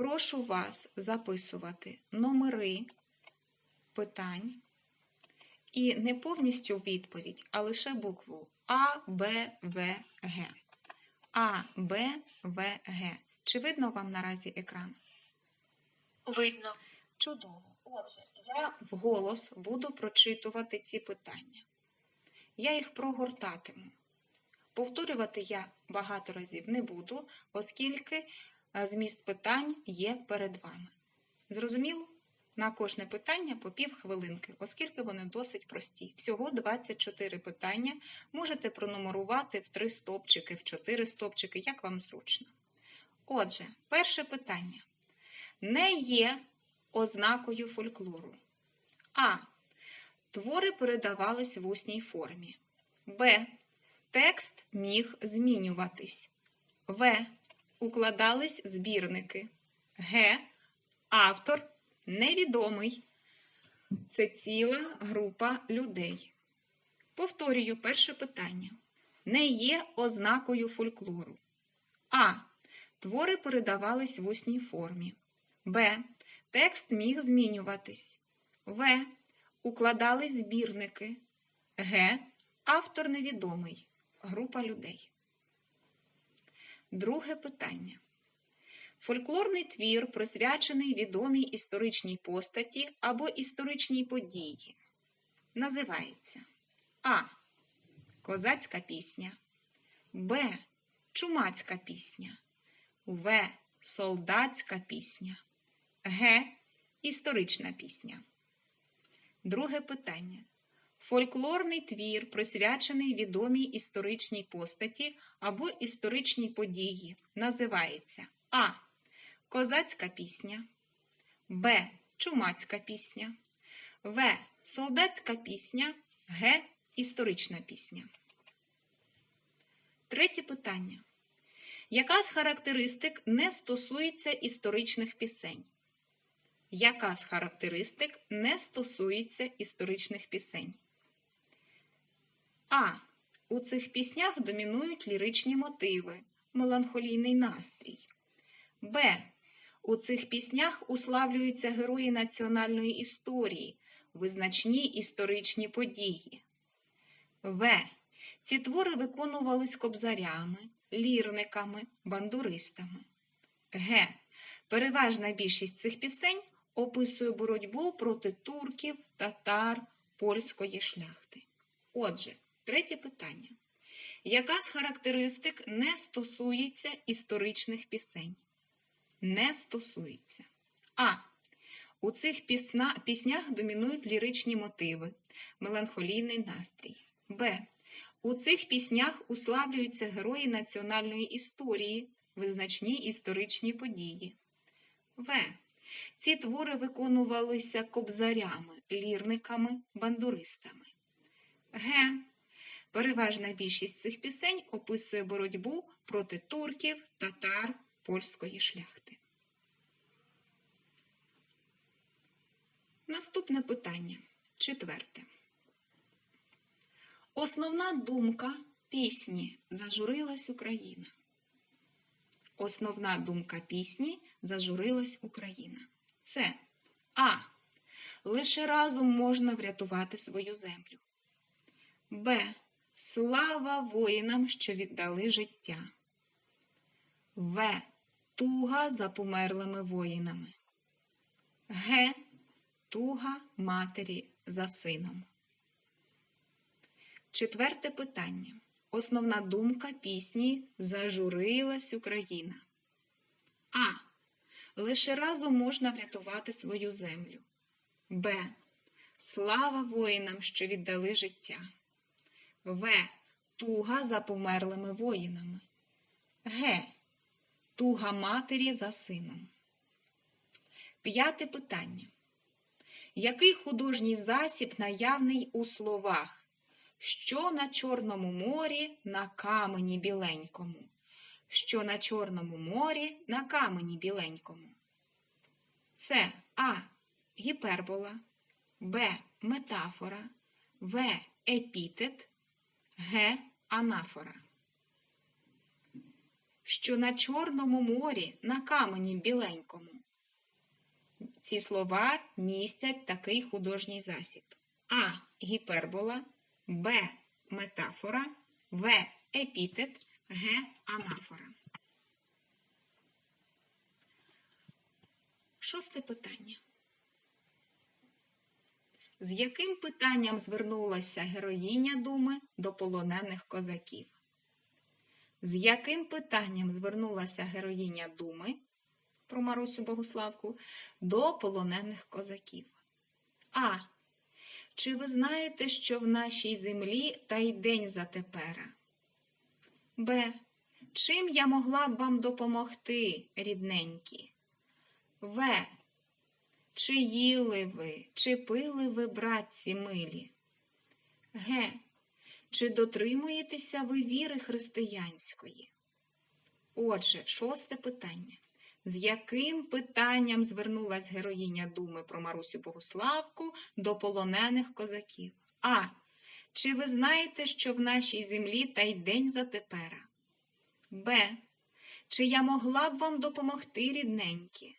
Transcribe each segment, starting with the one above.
прошу вас записувати номери питань і не повністю відповідь, а лише букву А, Б, В, Г. А, Б, В, Г. Чи видно вам наразі екран? Видно. Чудово. Отже, я вголос буду прочитувати ці питання. Я їх прогортатиму. Повторювати я багато разів не буду, оскільки зміст питань є перед вами. Зрозуміло? На кожне питання по пів хвилинки, оскільки вони досить прості. Всього 24 питання. Можете пронумерувати в 3 стопчики, в 4 стопчики, як вам зручно. Отже, перше питання. Не є ознакою фольклору. А. Твори передавались в усній формі. Б. Текст міг змінюватись. В. Укладались збірники. Г. Автор невідомий. Це ціла група людей. Повторюю перше питання. Не є ознакою фольклору. А. Твори передавались в усній формі. Б. Текст міг змінюватись. В. Укладались збірники. Г. Автор невідомий. Група людей. Друге питання. Фольклорний твір присвячений відомій історичній постаті або історичній події. Називається А. Козацька пісня. Б. Чумацька пісня. В. Солдатська пісня. Г. Історична пісня. Друге питання. Фольклорний твір присвячений відомій історичній постаті або історичній події. Називається А. Козацька пісня. Б. Чумацька пісня. В. Солдатська пісня. Г. Історична пісня. Третє питання. Яка з характеристик не стосується історичних пісень? Яка з характеристик не стосується історичних пісень? А. У цих піснях домінують ліричні мотиви, меланхолійний настрій. Б. У цих піснях уславлюються герої національної історії, визначні історичні події. В. Ці твори виконувались кобзарями, лірниками, бандуристами. Г. Переважна більшість цих пісень описує боротьбу проти турків, татар, польської шляхти. Отже, третє питання. Яка з характеристик не стосується історичних пісень? Не стосується. А. У цих пісна, піснях домінують ліричні мотиви, меланхолійний настрій. Б. У цих піснях уславлюються герої національної історії, визначні історичні події. В. Ці твори виконувалися кобзарями, лірниками, бандуристами. Г. Переважна більшість цих пісень описує боротьбу проти турків, татар, польської шляхти. Наступне питання. Четверте. Основна думка пісні Зажурилась Україна. Основна думка пісні Зажурилась Україна. Це А. Лише разом можна врятувати свою землю. Б. Слава воїнам, що віддали життя. В. Туга за померлими воїнами. Г. Туга матері за сином. Четверте питання. Основна думка пісні Зажурилась Україна. А. Лише разом можна врятувати свою землю. Б. Слава воїнам, що віддали життя. В. Туга за померлими воїнами. Г. Туга матері за сином. П'яте питання. Який художній засіб наявний у словах? Що на Чорному морі на камені біленькому? Що на Чорному морі на камені біленькому? Це А. Гіпербола, Б. Метафора, В. Епітет, Г. Анафора. що на Чорному морі, на камені біленькому. Ці слова містять такий художній засіб. А. Гіпербола, Б. Метафора, В. Епітет, Г. Анафора. Шосте питання. З яким питанням звернулася героїня Думи до полонених козаків? З яким питанням звернулася героїня Думи про Марусю Богуславку до полонених козаків? А. Чи ви знаєте, що в нашій землі та й день затепера? Б. Чим я могла б вам допомогти, рідненькі? В. Чи їли ви, чи пили ви, братці милі? Г. Чи дотримуєтеся ви віри християнської? Отже, шосте питання. З яким питанням звернулась героїня Думи про Марусю Богуславку до полонених козаків? А. Чи ви знаєте, що в нашій землі та й день затепера? Б. Чи я могла б вам допомогти, рідненькі?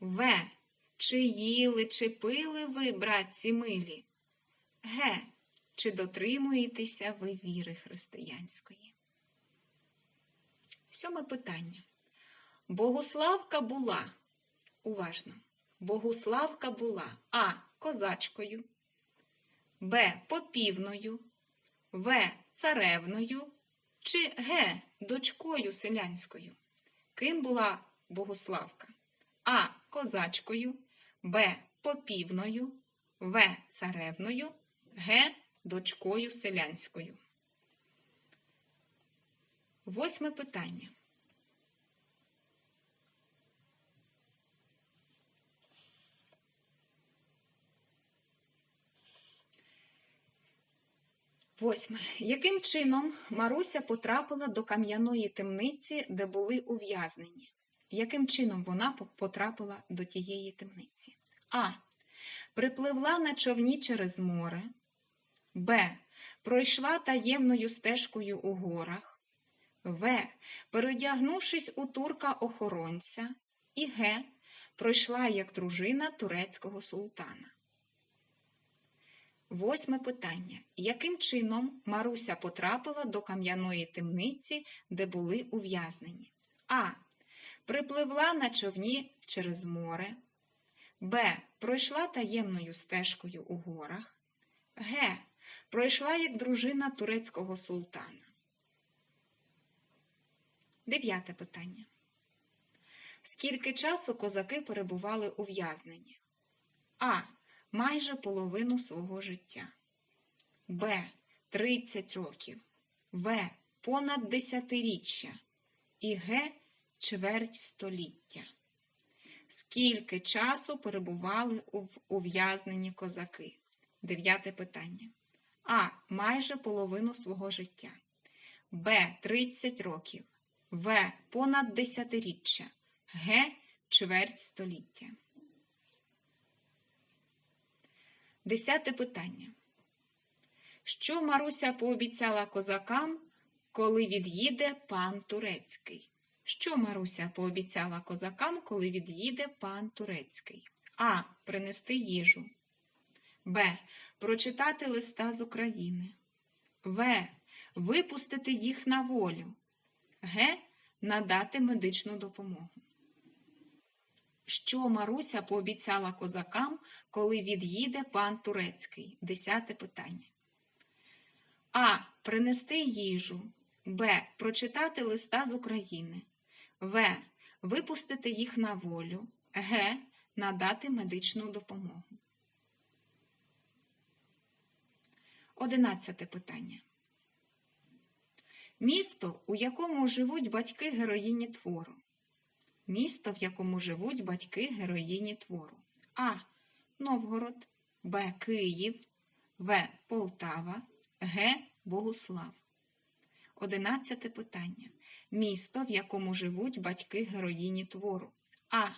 В. Чи їли, чи пили ви, братці милі? Г. Чи дотримуєтеся ви віри християнської? Сьоме питання. Богуславка була, уважно, Богуславка була А. Козачкою, Б. Попівною, В. Царевною чи Г. Дочкою селянською. Ким була Богуславка? А. Козачкою, Б. Попівною, В. Царевною, Г. Дочкою селянською. Восьме питання. Восьме. Яким чином Маруся потрапила до кам'яної темниці, де були ув'язнені? Яким чином вона потрапила до тієї темниці? А. Припливла на човні через море. Б. Пройшла таємною стежкою у горах. В. Передягнувшись у турка-охоронця. І Г. Пройшла як дружина турецького султана. Восьме питання. Яким чином Маруся потрапила до кам'яної темниці, де були ув'язнені? А. Припливла на човні через море. Б. Пройшла таємною стежкою у горах. Г. Пройшла як дружина турецького султана. Дев'яте питання. Скільки часу козаки перебували ув'язнені? А. Майже половину свого життя. Б. 30 років. В. Понад десятиріччя. І Г. Чверть століття. Скільки часу перебували у ув'язнені козаки? Дев'яте питання. А. Майже половину свого життя. Б. 30 років. В. Понад десятиріччя. Г. Чверть століття. Десяте питання. Що Маруся пообіцяла козакам, коли від'їде пан турецький? Що Маруся пообіцяла козакам, коли від'їде пан турецький? А. Принести їжу. Б. Прочитати листа з України. В. Випустити їх на волю. Г. Надати медичну допомогу. Що Маруся пообіцяла козакам, коли від'їде пан турецький? Десяте питання. А. Принести їжу. Б. Прочитати листа з України. В. Випустити їх на волю. Г. Надати медичну допомогу. Одинадцяте питання. Місто, у якому живуть батьки героїні твору. Місто, в якому живуть батьки героїні твору. А. Новгород, Б. Київ, В. Полтава, Г. Богуслав. Одинадцяте питання. Місто, в якому живуть батьки героїні твору. А.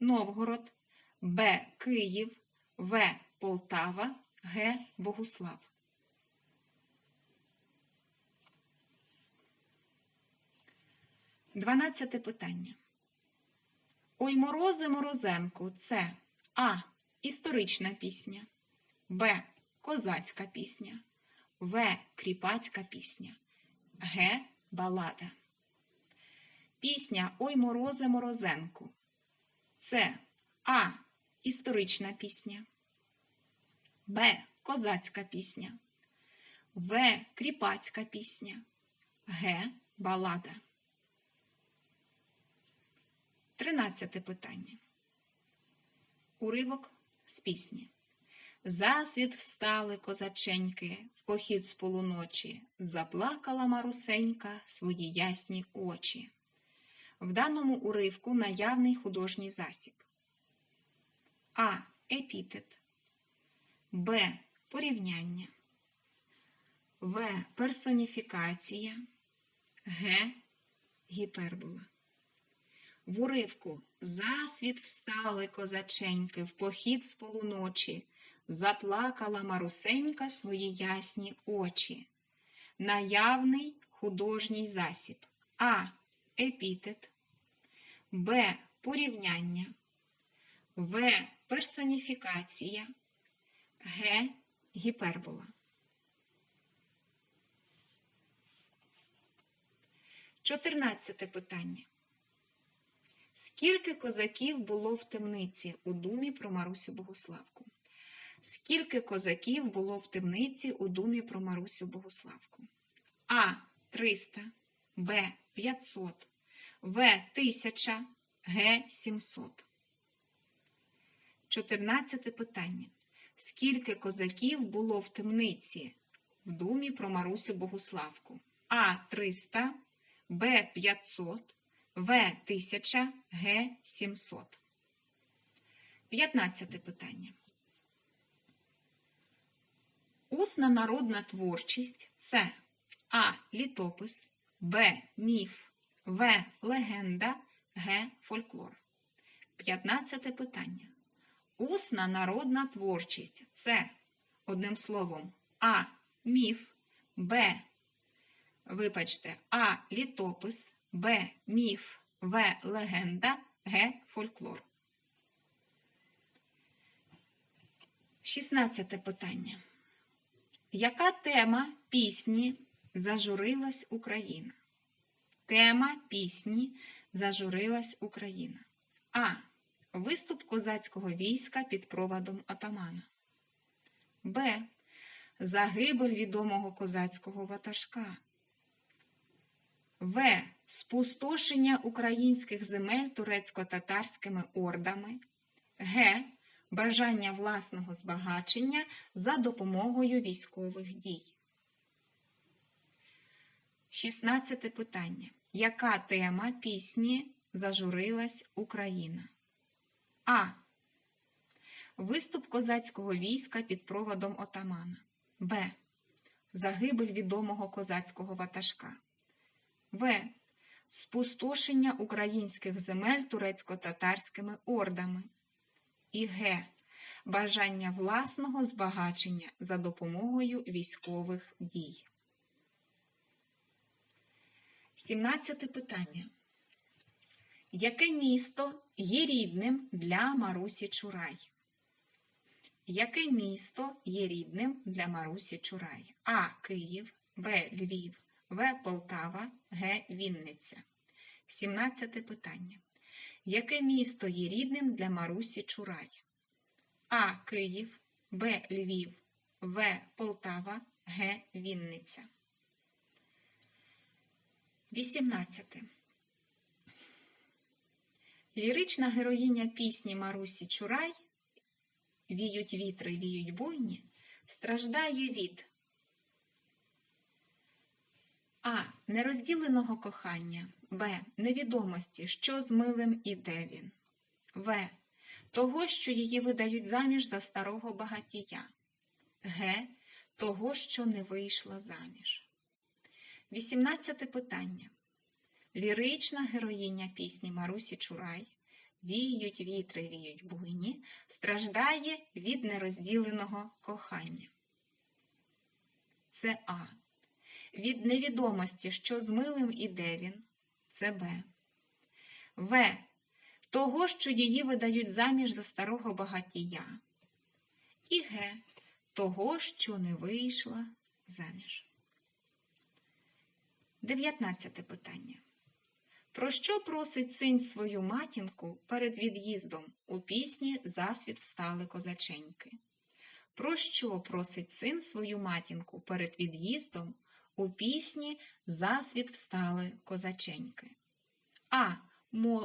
Новгород, Б. Київ, В. Полтава, Г. Богуслав. Дванадцяте питання. Ой, морозе, морозенку, це А. Історична пісня, Б. Козацька пісня, В. Кріпацька пісня, Г. Балада. Пісня Ой, морозе, морозенку. Це А. Історична пісня, Б. Козацька пісня, В. Кріпацька пісня, Г. Балада. Тринадцяте питання. Уривок з пісні. Засвіт встали козаченьки в похід з полуночі, заплакала Марусенька свої ясні очі. В даному уривку наявний художній засіб. А. Епітет. Б. Порівняння. В. Персоніфікація. Г. Гіпербола. В уривку засвіт встали козаченьки в похід з полуночі, заплакала Марусенька свої ясні очі. Наявний художній засіб. А. Епітет. Б. Порівняння. В. Персоніфікація. Г. Гіпербола. Чотирнадцяте питання. Скільки козаків було в темниці у думі про Марусю Богославку? Скільки козаків було в темниці у думі про Марусю Богославку? А. 300, Б. 500, В. 1000, Г. 700. 14 питання. Скільки козаків було в темниці в думі про Марусю Богославку? А. 300, Б. 500, В 1000, Г 700. 15 питання. Усна народна творчість це А. Літопис, Б. Міф, В. Легенда, Г. Фольклор. 15 питання. Усна народна творчість це одним словом А. Міф, Б. Вибачте, А. Літопис. Б. Міф, В. Легенда, Г. Фольклор. 16 питання. Яка тема пісні Зажурилась Україна? Тема пісні Зажурилась Україна. А. Виступ козацького війська під проводом отамана. Б. Загибель відомого козацького ватажка. В. Спустошення українських земель турецько-татарськими ордами. Г. Бажання власного збагачення за допомогою військових дій. 16 питання. Яка тема пісні Зажурилась Україна? А. Виступ козацького війська під проводом отамана. Б. Загибель відомого козацького ватажка. В. Спустошення українських земель турецько-татарськими ордами. І Г. Бажання власного збагачення за допомогою військових дій. 17 питання. Яке місто є рідним для Марусі Чурай? Яке місто є рідним для Марусі Чурай? А. Київ, Б. Львів, В. Полтава, Г. Вінниця. 17 питання. Яке місто є рідним для Марусі Чурай? А. Київ, Б. Львів, В. Полтава, Г. Вінниця. 18. Лірична героїня пісні Марусі Чурай Віють вітри, віють буйні, страждає від А. Нерозділеного кохання, Б. Невідомості, що з милим і де він, В. Того, що її видають заміж за старого багатія, Г. Того, що не вийшла заміж. 18 питання. Лірична героїня пісні Марусі Чурай Віють вітри, віють буйні, страждає від нерозділеного кохання. Це А. Від невідомості, що з милим і де він. Це Б. В. Того, що її видають заміж за старого багатія. І Г. Того, що не вийшла заміж. 19 питання. Про що просить син свою матінку перед від'їздом у пісні Засвіт встали козаченьки? Про що просить син свою матінку перед від'їздом у пісні Засвіт встали козаченьки? А.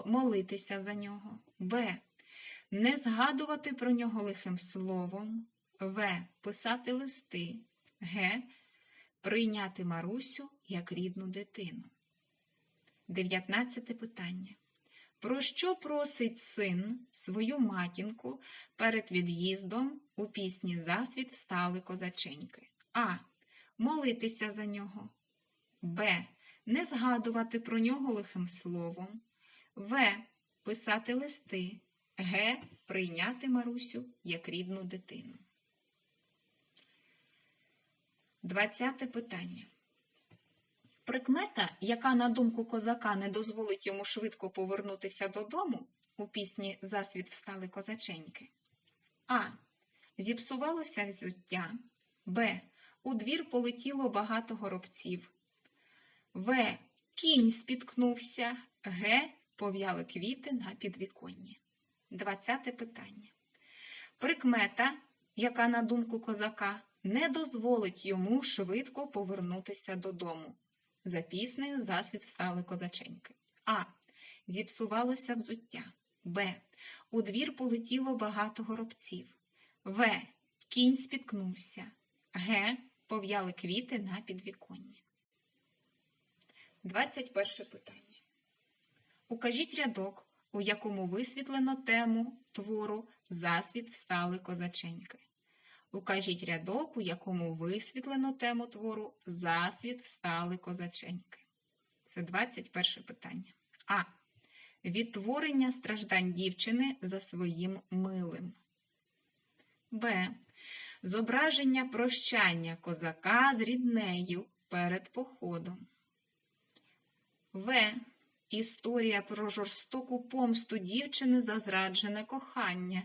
Молитися за нього. Б. Не згадувати про нього лихим словом. В. Писати листи. Г. Прийняти Марусю як рідну дитину. 19 питання. Про що просить син свою матінку перед від'їздом у пісні Засвіт встали козаченьки? А. Молитися за нього. Б. Не згадувати про нього лихим словом. В. Писати листи. Г. Прийняти Марусю як рідну дитину. 20 питання. Прикмета, яка, на думку козака, не дозволить йому швидко повернутися додому, у пісні Засвіт встали козаченьки. А. Зіпсувалося взуття. Б. У двір полетіло багато горобців. В. Кінь спіткнувся. Г. Пов'яли квіти на підвіконні. 20 питання. Прикмета, яка, на думку козака, не дозволить йому швидко повернутися додому. За піснею засвіт встали козаченьки. А. Зіпсувалося взуття. Б. У двір полетіло багато горобців. В. Кінь спіткнувся. Г. Пов'яли квіти на підвіконні. 21 питання. Укажіть рядок, у якому висвітлено тему твору Засвіт встали козаченьки. Укажіть рядок, у якому висвітлено тему твору Засвіт встали козаченьки. Це 21 питання. А. Відтворення страждань дівчини за своїм милим. Б. Зображення прощання козака з ріднею перед походом. В. Історія про жорстоку помсту дівчини за зраджене кохання.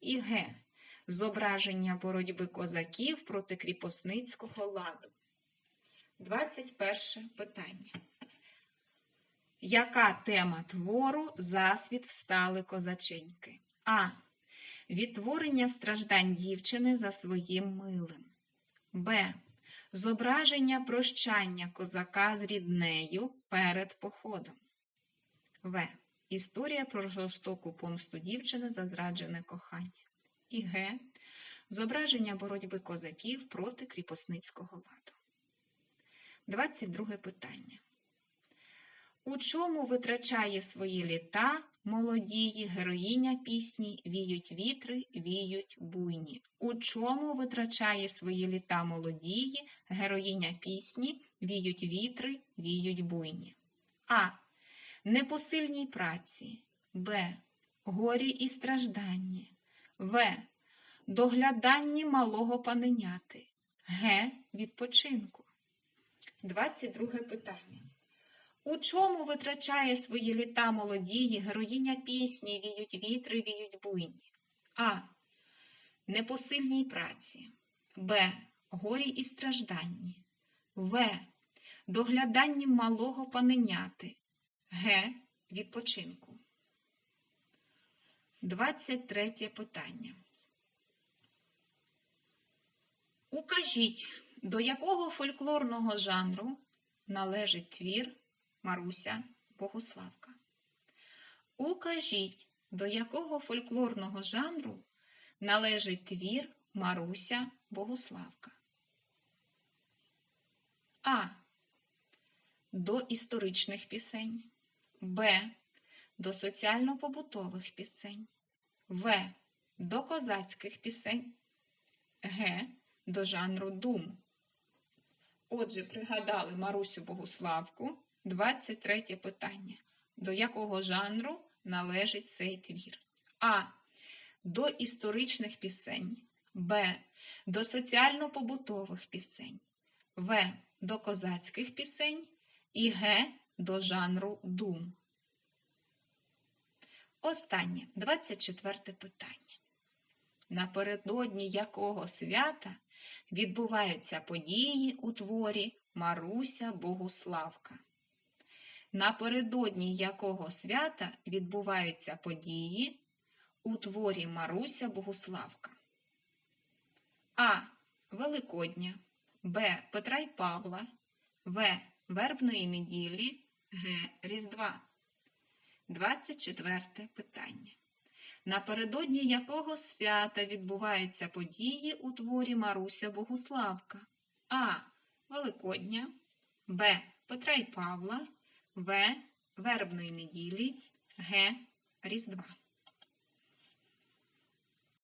І Г. Зображення боротьби козаків проти кріпосницького ладу. 21 питання. Яка тема твору Засвіт встали козаченьки? А. Відтворення страждань дівчини за своїм милим. Б. Зображення прощання козака з ріднею перед походом. В. Історія про жорстоку помсту дівчини за зраджене кохання. І Г. Зображення боротьби козаків проти кріпосницького ладу. 22 питання. У чому витрачає свої літа молодії героїня пісні Віють вітри, віють буйні? У чому витрачає свої літа молодії героїня пісні Віють вітри, віють буйні? А. Непосильній праці. Б. Горі і стражданні. В. Догляданні малого паненяти. Г. Відпочинку. 22 питання. У чому витрачає свої літа молодії героїня пісні Віють вітри, віють буйні? А. Непосильній праці. Б. Горі і стражданні. В. Догляданні малого паненяти. Г. Відпочинку. 23 питання. Укажіть, до якого фольклорного жанру належить твір Маруся Богуславка. Укажіть, до якого фольклорного жанру належить твір Маруся Богуславка. А. До історичних пісень. Б. До соціально-побутових пісень. В. До козацьких пісень. Г. До жанру дум. Отже, пригадали Марусю Богуславку. 23 питання. До якого жанру належить цей твір? А. До історичних пісень. Б. До соціально-побутових пісень. В. До козацьких пісень. І Г. до жанру Дум. Останнє, 24 питання. Напередодні якого свята відбуваються події у творі Маруся Богуславка? Напередодні якого свята відбуваються події у творі Маруся Богуславка? А. Великодня, Б. Петра й Павла, В. Вербної неділі, Г. Різдва. 24 питання. Напередодні якого свята відбуваються події у творі Маруся Богуславка? А. Великодня, Б. Петра і Павла, В. Вербної неділі, Г. Різдва.